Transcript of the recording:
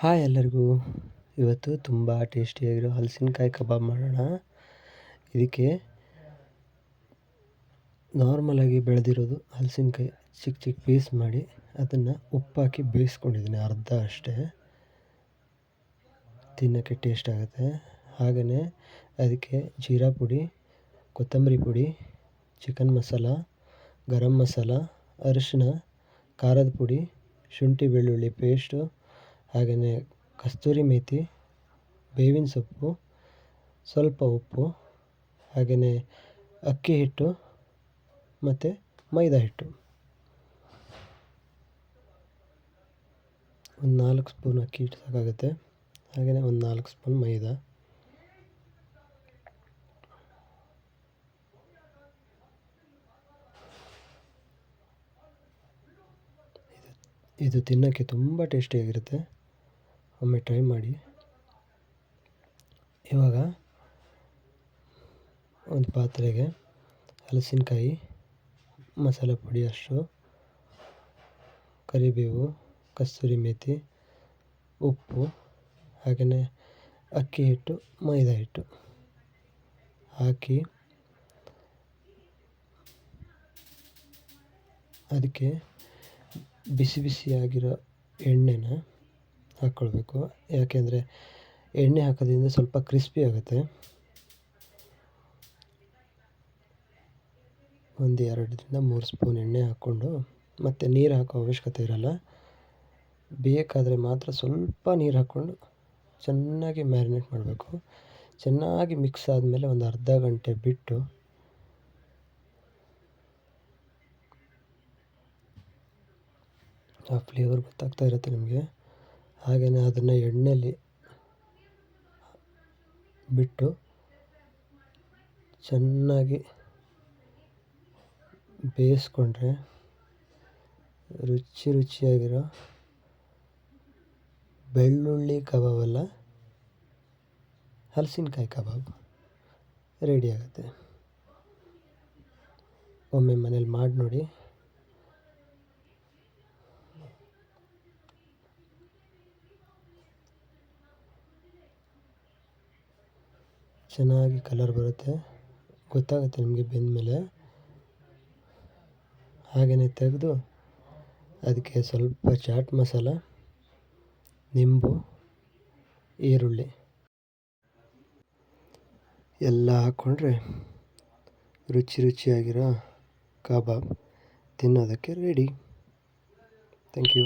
Hi ಎಲ್ಲರಿಗೂ. ಇವತ್ತು ತುಂಬ ಟೇಸ್ಟಿಯಾಗಿರೋ ಹಲಸಿನಕಾಯಿ ಕಬಾಬ್ ಮಾಡೋಣ. ಇದಕ್ಕೆ ನಾರ್ಮಲಾಗಿ ಬೆಳೆದಿರೋದು ಹಲಸಿನಕಾಯಿ ಚಿಕ್ಕ ಚಿಕ್ಕ ಪೀಸ್ ಮಾಡಿ ಅದನ್ನು ಉಪ್ಪಾಕಿ ಬೇಯಿಸ್ಕೊಂಡಿದ್ದೀನಿ ಅರ್ಧ ಅಷ್ಟೇ. ತಿನ್ನೋಕ್ಕೆ ಟೇಸ್ಟ್ ಆಗುತ್ತೆ. ಹಾಗೆಯೇ ಅದಕ್ಕೆ ಜೀರಾ ಪುಡಿ, ಕೊತ್ತಂಬರಿ ಪುಡಿ ಚಿಕನ್ ಮಸಾಲ ಗರಂ ಮಸಾಲ ಅರಿಶಿನ ಖಾರದ ಪುಡಿ, ಶುಂಠಿ ಬೆಳ್ಳುಳ್ಳಿ ಪೇಸ್ಟು ಹಾಗೆಯೇ ಕಸ್ತೂರಿ ಮೇಥಿ, ಬೇವಿನ ಸೊಪ್ಪು, ಸ್ವಲ್ಪ ಉಪ್ಪು, ಹಾಗೆಯೇ ಅಕ್ಕಿ ಹಿಟ್ಟು ಮತ್ತು ಮೈದಾ ಹಿಟ್ಟು. ಒಂದು ನಾಲ್ಕು ಸ್ಪೂನ್ ಅಕ್ಕಿ ಹಿಟ್ಟು ಸಾಕಾಗುತ್ತೆ. ಹಾಗೆಯೇ ಒಂದು ನಾಲ್ಕು ಸ್ಪೂನ್ ಮೈದಾ. ಇದು ತಿನ್ನೋಕ್ಕೆ ತುಂಬ ಟೇಸ್ಟಿಯಾಗಿರುತ್ತೆ. ಒಮ್ಮೆ ಟ್ರೈ ಮಾಡಿ. ಇವಾಗ ಒಂದು ಪಾತ್ರೆಗೆ ಹಲಸಿನಕಾಯಿ, ಮಸಾಲೆ ಪುಡಿ ಅಷ್ಟು, ಕರಿಬೇವು, ಕಸ್ತೂರಿ ಮೇಥಿ ಉಪ್ಪು ಹಾಗೆಯೇ ಅಕ್ಕಿ ಹಿಟ್ಟು, ಮೈದಾ ಹಿಟ್ಟು ಹಾಕಿ ಅದಕ್ಕೆ ಬಿಸಿ ಬಿಸಿಯಾಗಿರೋ ಎಣ್ಣೆನ ಹಾಕ್ಕೊಳ್ಬೇಕು. ಯಾಕೆಂದರೆ ಎಣ್ಣೆ ಹಾಕೋದ್ರಿಂದ ಸ್ವಲ್ಪ ಕ್ರಿಸ್ಪಿ ಆಗುತ್ತೆ. ಒಂದು ಎರಡರಿಂದ ಮೂರು ಸ್ಪೂನ್ ಎಣ್ಣೆ ಹಾಕ್ಕೊಂಡು, ಮತ್ತು ನೀರು ಹಾಕೋ ಅವಶ್ಯಕತೆ ಇರಲ್ಲ. ಬೇಕಾದರೆ ಮಾತ್ರ ಸ್ವಲ್ಪ ನೀರು ಹಾಕ್ಕೊಂಡು ಚೆನ್ನಾಗಿ ಮ್ಯಾರಿನೇಟ್ ಮಾಡಬೇಕು. ಚೆನ್ನಾಗಿ ಮಿಕ್ಸ್ ಆದಮೇಲೆ ಒಂದು ಅರ್ಧ ಗಂಟೆ ಬಿಟ್ಟು ಆ ಫ್ಲೇವರ್ ಗೊತ್ತಾಗ್ತಾ ಇರುತ್ತೆ ನಿಮಗೆ. ಹಾಗೆಯೇ ಅದನ್ನು ಎಣ್ಣೆಯಲ್ಲಿ ಬಿಟ್ಟು ಚೆನ್ನಾಗಿ ಬೇಯಿಸ್ಕೊಂಡ್ರೆ ರುಚಿ ರುಚಿಯಾಗಿರೋ ಬೆಳ್ಳುಳ್ಳಿ ಕಬಾಬಲ್ಲ ಹಲಸಿನಕಾಯಿ ಕಬಾಬ್ ರೆಡಿ ಆಗುತ್ತೆ. ಒಮ್ಮೆ ಮನೇಲಿ ಮಾಡಿ ನೋಡಿ. ಚೆನ್ನಾಗಿ ಕಲರ್ ಬರುತ್ತೆ. ಗೊತ್ತಾಗುತ್ತೆ ನಿಮಗೆ ಬೆಂದಮೇಲೆ ಹಾಗೆಯೇ ತೆಗೆದು ಅದಕ್ಕೆ ಸ್ವಲ್ಪ ಚಾಟ್ ಮಸಾಲ, ನಿಂಬು, ಈರುಳ್ಳಿ ಎಲ್ಲ ಹಾಕ್ಕೊಂಡ್ರೆ ರುಚಿ ರುಚಿಯಾಗಿರೋ ಕಬಾಬ್ ತಿನ್ನೋದಕ್ಕೆ ರೆಡಿ ಥ್ಯಾಂಕ್ ಯು